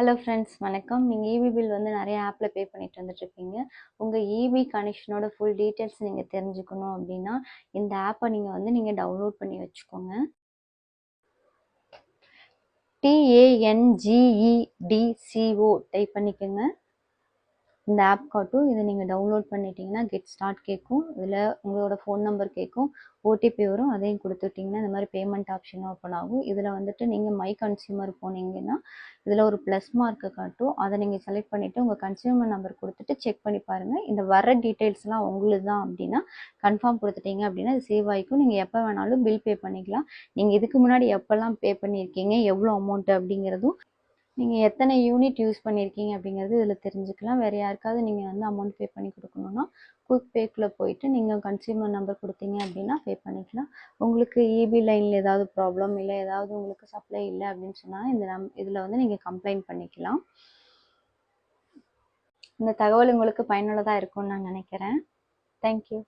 Hello friends வணக்கம். நீங்கள் EB bill வந்து நிறைய ஆப்பில் பே பண்ணிட்டு வந்துட்டுருப்பீங்க உங்கள் இபி கனெக்ஷனோட ஃபுல் டீட்டெயில்ஸ் நீங்கள் தெரிஞ்சுக்கணும் அப்படின்னா இந்த ஆப்பை நீங்கள் வந்து நீங்கள் டவுன்லோட் பண்ணி வச்சுக்கோங்க. டிஏஎன்ஜிஇடிசிஓ டைப் பண்ணிக்கோங்க. இந்த ஆப் காட்டும். இதை நீங்கள் டவுன்லோட் பண்ணிட்டீங்கன்னா கெட் ஸ்டார்ட் கேட்கும். இதில் உங்களோட ஃபோன் நம்பர் கேட்கும். ஓடிபி வரும். அதையும் கொடுத்துட்டிங்கன்னா இந்த மாதிரி பேமெண்ட் ஆப்ஷன் ஓப்பன் ஆகும். இதில் வந்துட்டு நீங்கள் மை கன்சியூமர் போனீங்கன்னா இதில் ஒரு ப்ளஸ் மார்க்கு காட்டும். அதை நீங்கள் செலக்ட் பண்ணிவிட்டு உங்கள் கன்சியூமர் நம்பர் கொடுத்துட்டு செக் பண்ணி பாருங்கள் இந்த வர டீட்டெயில்ஸ்லாம் உங்களுக்கு தான் அப்படின்னா கன்ஃபார்ம் கொடுத்துட்டீங்க அப்படின்னா இது சேவ் ஆகிக்கும் நீங்கள் எப்போ வேணாலும் பில் பே பண்ணிக்கலாம். நீங்கள் இதுக்கு முன்னாடி எப்போல்லாம் பே பண்ணியிருக்கீங்க எவ்வளோ அமௌண்ட்டு அப்படிங்கிறதும் நீங்கள் எத்தனை யூனிட் யூஸ் பண்ணியிருக்கீங்க அப்படிங்கிறது இதில் தெரிஞ்சுக்கலாம். வேறு யாருக்காவது நீங்கள் வந்து அமௌண்ட் பே பண்ணி கொடுக்கணுன்னா குயிக் பேக்குள்ளே போயிட்டு நீங்கள் கன்சியூமர் நம்பர் கொடுத்தீங்க அப்படின்னா பே பண்ணிக்கலாம். உங்களுக்கு இபி லைனில் ஏதாவது ப்ராப்ளம் இல்லை ஏதாவது உங்களுக்கு சப்ளை இல்லை அப்படின்னு சொன்னால் இந்த நம் இதில் வந்து நீங்கள் கம்ப்ளைண்ட் பண்ணிக்கலாம். இந்த தகவல் உங்களுக்கு பயனுள்ளதாக இருக்கும்னு நான் நினைக்கிறேன். தேங்க்யூ